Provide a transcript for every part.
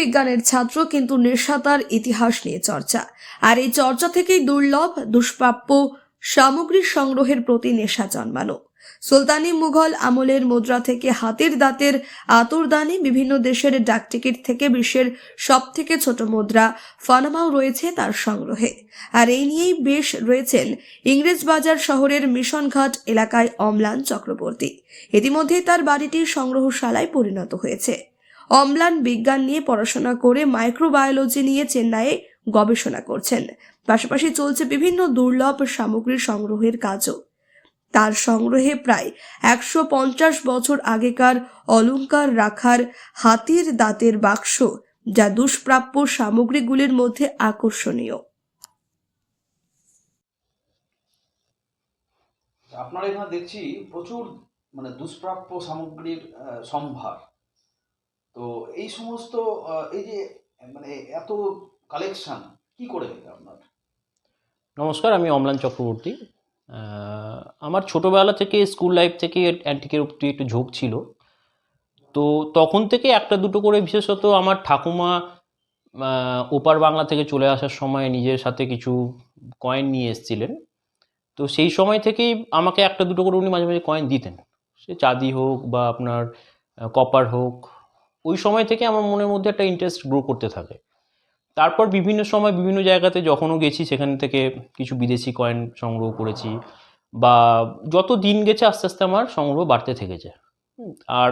বিজ্ঞানের ছাত্র, কিন্তু নেশাতার ইতিহাস নিয়ে চর্চা। আর এই চর্চা থেকেই দুর্লভ, দুষ্প্রাপ্য সামগ্রীর সংগ্রহের প্রতি নেশা জন্মানো সুলতানি মুঘল আমলের মুদ্রা থেকে হাতের দাঁতের আতরদানি বিভিন্ন দেশের ডাকটিকিট থেকে বিশ্বের সব থেকে ছোট মুদ্রা ফানামাও রয়েছে তার সংগ্রহে। আর এই নিয়েই বেশ রয়েছেন ইংরেজবাজার শহরের মিশনঘাট এলাকায় অম্লান চক্রবর্তী। ইতিমধ্যেই তার বাড়িটি সংগ্রহশালায় পরিণত হয়েছে। অম্লান বিজ্ঞান নিয়ে পড়াশোনা করে মাইক্রোবায়োলজি নিয়ে চেন্নাইয়ে গবেষণা করছেন। পাশাপাশি চলছে বিভিন্ন দুর্লভ সামগ্রীর সংগ্রহের কাজও। তার সংগ্রহে প্রায় একশো পঞ্চাশ বছর আগেকার অলংকার রাখার হাতির দাঁতের বাক্স, যা দুষ্প্রাপ্য সামগ্রীগুলির মধ্যে আকর্ষণীয়। আপনারা এখানে দেখছি প্রচুর মানে দুষ্প্রাপ্য সামগ্রীর সম্ভার। তো এই সমস্ত এই যে মানে এত কালেকশন কি করে আপনার? নমস্কার, আমি অমলান চক্রবর্তী। আমার ছোটোবেলা থেকে স্কুল লাইফ থেকে অ্যান্টিকের প্রতি একটু ঝোঁক ছিল। তো তখন থেকে একটা দুটো করে, বিশেষত আমার ঠাকুমা ওপার বাংলা থেকে চলে আসার সময় নিজের সাথে কিছু কয়েন নিয়ে এসেছিলেন। তো সেই সময় থেকেই আমাকে একটা দুটো করে উনি মাঝে মাঝে কয়েন দিতেন। সে চাঁদি হোক বা আপনার কপার হোক ওই সময় থেকে আমার মনের মধ্যে একটা ইন্টারেস্ট গ্রো করতে থাকে। তারপর বিভিন্ন সময় বিভিন্ন জায়গাতে যখনও গেছি, সেখান থেকে কিছু বিদেশি কয়েন সংগ্রহ করেছি বা যত দিন গেছে আস্তে আস্তে আমার সংগ্রহ বাড়তে থেকেছে। আর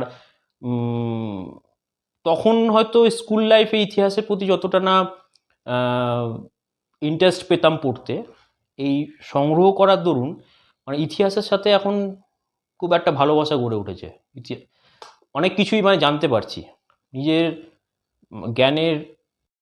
তখন হয়তো স্কুল লাইফে ইতিহাসের প্রতি যতটা না ইন্টারেস্ট পেতাম পড়তে, এই সংগ্রহ করার দরুন মানে ইতিহাসের সাথে এখন খুব একটা ভালোবাসা গড়ে উঠেছে। অনেক কিছুই মানে জানতে পারছি। निजे ज्ञान